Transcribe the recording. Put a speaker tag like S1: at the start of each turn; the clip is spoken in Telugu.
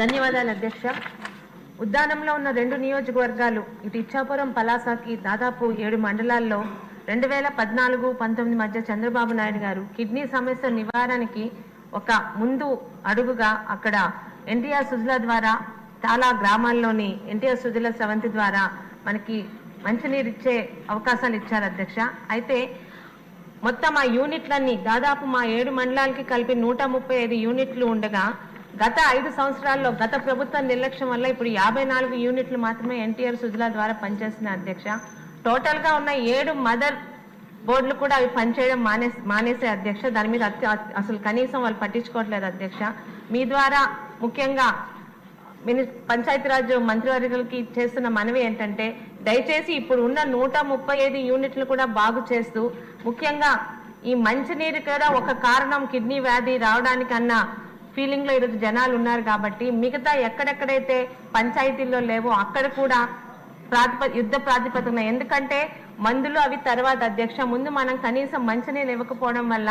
S1: ధన్యవాదాలు అధ్యక్ష. ఉద్దానంలో ఉన్న రెండు నియోజకవర్గాలు ఇటు ఇచ్చాపురం పలాసకి దాదాపు ఏడు మండలాల్లో రెండు వేల పద్నాలుగు పంతొమ్మిది మధ్య చంద్రబాబు నాయుడు గారు కిడ్నీ సమస్య నివారణకి ఒక ముందు అడుగుగా అక్కడ ఎన్టీఆర్ సుజల ద్వారా చాలా గ్రామాల్లోని ఎన్టీఆర్ సుజల సవంతి ద్వారా మనకి మంచినీరు ఇచ్చే అవకాశాలు ఇచ్చారు అధ్యక్ష. అయితే మొత్తం ఆ యూనిట్లన్నీ దాదాపు మా ఏడు మండలాలకి కలిపి నూట ముప్పై ఐదు యూనిట్లు ఉండగా గత ఐదు సంవత్సరాల్లో గత ప్రభుత్వ నిర్లక్ష్యం వల్ల ఇప్పుడు యాభై నాలుగు యూనిట్లు మాత్రమే ఎన్టీఆర్ సుజలా ద్వారా పనిచేస్తున్న అధ్యక్ష. టోటల్గా ఉన్న ఏడు మదర్ బోర్డులు కూడా అవి పనిచేయడం మానే మానేసే అధ్యక్ష. దాని మీద అసలు కనీసం వాళ్ళు పట్టించుకోవట్లేదు అధ్యక్ష. మీ ద్వారా ముఖ్యంగా మిని పంచాయతీరాజ్ మంత్రివర్గులకి చేస్తున్న మనవి ఏంటంటే దయచేసి ఇప్పుడు ఉన్న నూట ముప్పై ఐదు యూనిట్లు కూడా బాగు చేస్తూ ముఖ్యంగా ఈ మంచినీరు కూడా ఒక కారణం కిడ్నీ వ్యాధి రావడానికన్నా ఫీలింగ్లో ఈరోజు జనాలు ఉన్నారు కాబట్టి మిగతా ఎక్కడెక్కడైతే పంచాయతీల్లో లేవో అక్కడ కూడా ప్రాతిప యుద్ధ ప్రాతిపదికన ఎందుకంటే మందులు అవి తర్వాత అధ్యక్ష. ముందు మనం కనీసం మంచినీళ్ళు ఇవ్వకపోవడం వల్ల